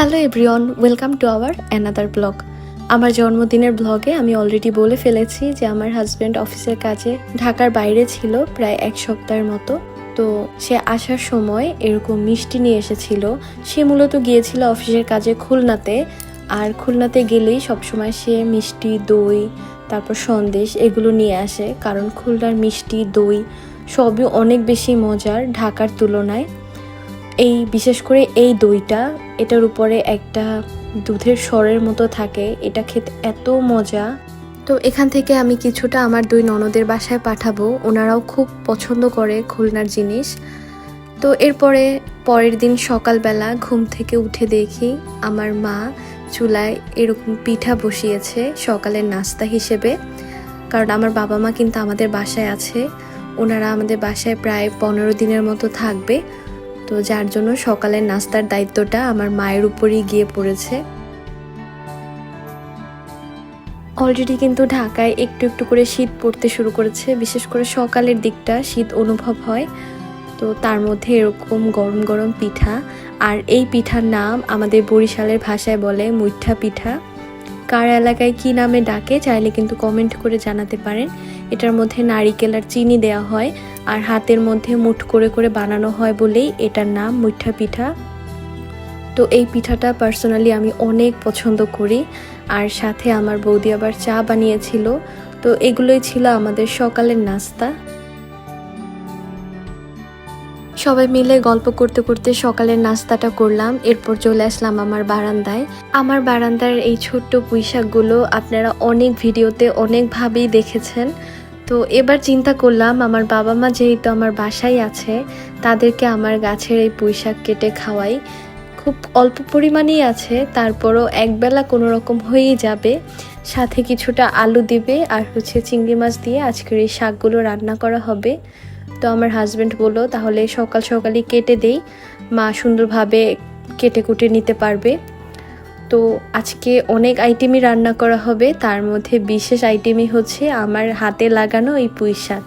Hello everyone welcome to our another blog আমার জন্মদিনের ব্লগে আমি অলরেডি বলে ফেলেছি যে আমার হাজব্যান্ড অফিসের কাজে ঢাকার বাইরে ছিল প্রায় এক সপ্তাহের মতো। তো সে আসার সময় এরকম মিষ্টি নিয়ে এসেছিল। সে মূলত গিয়েছিল অফিসের কাজে খুলনাতে। আর খুলনাতে গেলেই সবসময় সে মিষ্টি, দই, তারপর সন্দেশ এগুলো নিয়ে আসে। কারণ খুলনার মিষ্টি, দই সবই অনেক বেশি মজার ঢাকার তুলনায়। এই, বিশেষ করে এই দইটা, এটার উপরে একটা দুধের স্বরের মতো থাকে। এটা খেতে এত মজা। তো এখান থেকে আমি কিছুটা আমার দুই ননদের বাসায় পাঠাবো। ওনারাও খুব পছন্দ করে খুলনার জিনিস। তো এরপরে পরের দিন সকালবেলা ঘুম থেকে উঠে দেখি আমার মা চুলায় এরকম পিঠা বসিয়েছে সকালের নাস্তা হিসেবে। কারণ আমার বাবা মা কিন্তু আমাদের বাসায় আছে। ওনারা আমাদের বাসায় প্রায় পনেরো দিনের মতো থাকবে। তো যার জন্য সকালের নাস্তার দায়িত্বটা আমার মায়ের উপরই গিয়ে পড়েছে। অলরেডি কিন্তু ঢাকায় একটু একটু করে শীত পড়তে শুরু করেছে। বিশেষ করে সকালের দিকটা শীত অনুভব হয়। তো তার মধ্যে এরকম গরম গরম পিঠা। আর এই পিঠার নাম আমাদের বরিশালের ভাষায় বলে মুইঠা পিঠা। কার এলাকায় কি নামে ডাকে, চাইলে কিন্তু কমেন্ট করে জানাতে পারেন। এটার মধ্যে নারিকেল আর চিনি দেওয়া হয়, আর হাতের মধ্যে মুঠ করে করে বানানো হয় বলেই এটার নাম, মুঠা পিঠা। তো এই পিঠাটা পার্সোনালি আমি অনেক পছন্দ করি, আর সাথে আমার বৌদি আবার চা বানিয়েছিল। তো এগুলোই ছিল আমাদের সকালের নাস্তা। সবাই মিলে গল্প করতে করতে সকালের নাস্তাটা করলাম, এরপর চলে আসলাম আমার বারান্দায়। আমার বারান্দার এই ছোট্ট পুঁইশাকগুলো আপনারা অনেক ভিডিওতে অনেকভাবেই দেখেছেন। তো এবার চিন্তা করলাম, আমার বাবা মা যেহেতু আমার বাসায় আছে, তাদেরকে আমার গাছের এই পুঁইশাক কেটে খাওয়াই। খুব অল্প পরিমাণেই আছে, তারপরও একবেলা কোনো রকম হয়েই যাবে। সাথে কিছুটা আলু দিবে আর হচ্ছে চিংড়ি মাছ দিয়ে আজকের এই শাকগুলো রান্না করা হবে। তো আমার হাজব্যান্ড বলল, তাহলে সকাল সকালই কেটে দেই। মা সুন্দরভাবে কেটে কুটে নিতে পারবে। তো আজকে অনেক আইটেমই রান্না করা হবে। তার মধ্যে বিশেষ আইটেমই হচ্ছে আমার হাতে লাগানো এই পুঁই শাক।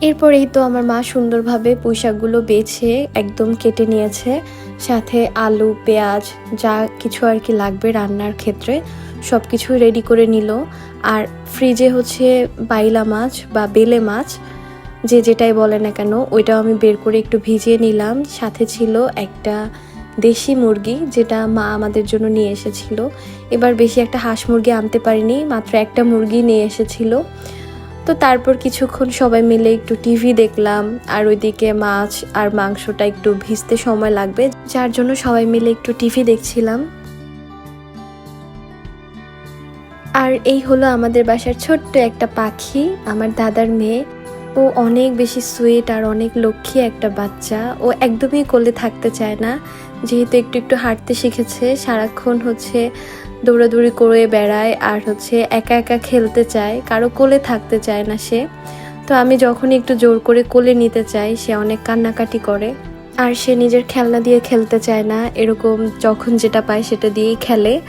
এরপরেই তো আমার মা সুন্দরভাবে পুঁই শাকগুলো বেছে একদম কেটে নিয়েছে। সাথে আলু, পেঁয়াজ, যা কিছু আর কি লাগবে রান্নার ক্ষেত্রে সব কিছু রেডি করে নিল। আর ফ্রিজে হচ্ছে বাইলা মাছ বা বেলে মাছ, যে যেটাই বলে না কেন, ওইটাও আমি বের করে একটু ভিজিয়ে নিলাম। সাথে ছিল একটা দেশি মুরগি, যেটা মা আমাদের জন্য নিয়ে এসেছিল। এবার বেশি একটা হাঁস মুরগি আনতে পারিনি, মাত্র একটা মুরগি নিয়ে এসেছিল। তো তারপর কিছুক্ষণ সবাই মিলে একটু টিভি দেখলাম, আর ওইদিকে মাছ আর মাংসটা একটু ভিজতে সময় লাগবে। যার জন্য সবাই মিলে একটু টিভি দেখছিলাম। আর এই হলো আমাদের বাসার ছোট্ট একটা পাখি, আমার দাদার মেয়ে। ও অনেক বেশি সুইট আর অনেক লক্ষ্মী একটা বাচ্চা। ও একদমই কোলে থাকতে চায় না। যেহেতু একটু একটু হাঁটতে শিখেছে, সারাক্ষণ হচ্ছে দৌড়াদৌড়ি করে বেড়ায় আর হচ্ছে একা একা খেলতে চায়। কারও কোলে থাকতে চায় না সে। তো আমি যখনই একটু জোর করে কোলে নিতে চাই, সে অনেক কান্নাকাটি করে। আর সে নিজের খেলনা দিয়ে খেলতে চায় না। এরকম যখন যেটা পায় সেটা দিয়েই খেলে।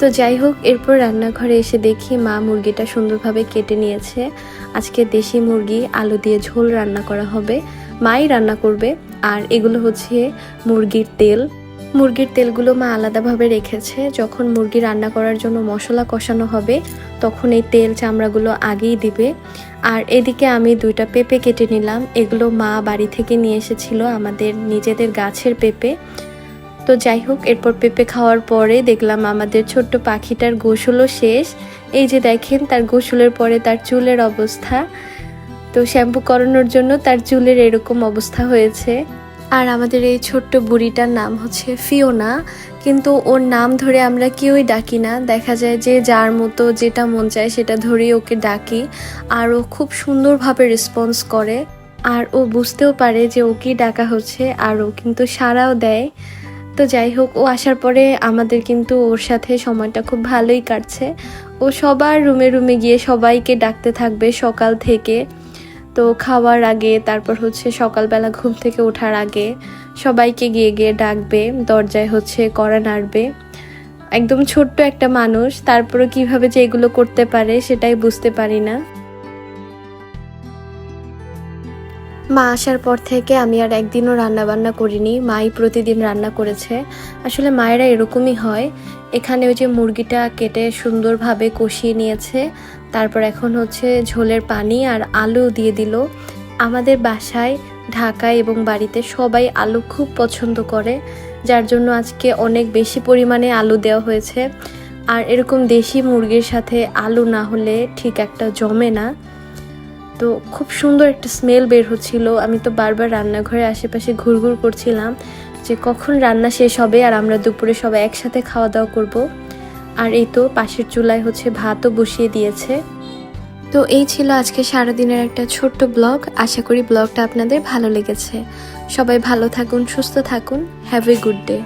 তো যাই হোক, এরপর রান্নাঘরে এসে দেখি মা মুরগিটা সুন্দরভাবে কেটে নিয়েছে। আজকে দেশি মুরগি, আলু দিয়ে ঝোল রান্না করা হবে। মাই রান্না করবে, আর এগুলো হচ্ছে মুরগির তেল। মুরগির তেলগুলো মা আলাদাভাবে রেখেছে। যখন মুরগি রান্না করার জন্য মশলা কষানো হবে, তখন এই তেল চামড়াগুলো আগেই দিবে। আর এদিকে আমি দুইটা পেঁপে কেটে নিলাম। এগুলো মা বাড়ি থেকে নিয়ে এসেছিল আমাদের নিজেদের গাছের পেঁপে। তো যাই হোক, এরপর পেঁপে খাওয়ার পরে দেখলাম আমাদের ছোট্ট পাখিটার গোসলও শেষ। এই যে দেখেন, তার গোসলের পরে তার চুলের অবস্থা। তো শ্যাম্পু করানোর জন্য তার চুলের এরকম অবস্থা হয়েছে। আর আমাদের এই ছোট্ট বুড়িটার নাম হচ্ছে ফিওনা। কিন্তু ওর নাম ধরে আমরা কেউই ডাকি না। দেখা যায় যে যার মতো যেটা মন চায় সেটা ধরেই ওকে ডাকি। আর ও খুব সুন্দরভাবে রেসপন্স করে। আর ও বুঝতেও পারে যে ওকেই ডাকা হচ্ছে, আর ও কিন্তু সাড়াও দেয়। তো যাই হোক, ও আসার পরে আমাদের কিন্তু ওর সাথে সময়টা খুব ভালোই কাটছে। ও সবার রুমে রুমে গিয়ে সবাইকে ডাকতে থাকবে সকাল থেকে। তো খাওয়ার আগে, তারপর হচ্ছে সকালবেলা ঘুম থেকে ওঠার আগে সবাইকে গিয়ে গিয়ে ডাকবে, দরজায় হচ্ছে করা নাড়বে। একদম ছোট্ট একটা মানুষ তারপরে কীভাবে যে এগুলো করতে পারে সেটাই বুঝতে পারি না। মা আসার পর থেকে আমি আর একদিনও রান্না বান্না করিনি। মাই প্রতিদিন রান্না করেছে। আসলে মায়েরা এরকমই হয়। এখানে ওই যে মুরগিটা কেটে সুন্দরভাবে কষিয়ে নিয়েছে। তারপর এখন হচ্ছে ঝোলের পানি আর আলু দিয়ে দিল। আমাদের বাসায়, ঢাকায় এবং বাড়িতে সবাই আলু খুব পছন্দ করে, যার জন্য আজকে অনেক বেশি পরিমাণে আলু দেওয়া হয়েছে। আর এরকম দেশি মুরগির সাথে আলু না হলে ঠিক একটা জমে না। তো খুব সুন্দর একটা স্মেল বের হচ্ছিল। আমি তো বারবার রান্নাঘরে আশেপাশে ঘুরঘুর করছিলাম যে কখন রান্না শেষ হবে আর আমরা দুপুরে সবাই একসাথে খাওয়া দাওয়া করব। আর এই তো পাশের চুলায় হচ্ছে ভাতও বসিয়ে দিয়েছে। তো এই ছিল আজকে সারাদিনের একটা ছোট্ট ব্লগ আশা করি ব্লগটা আপনাদের ভালো লেগেছে। সবাই ভালো থাকুন, সুস্থ থাকুন। Have a good day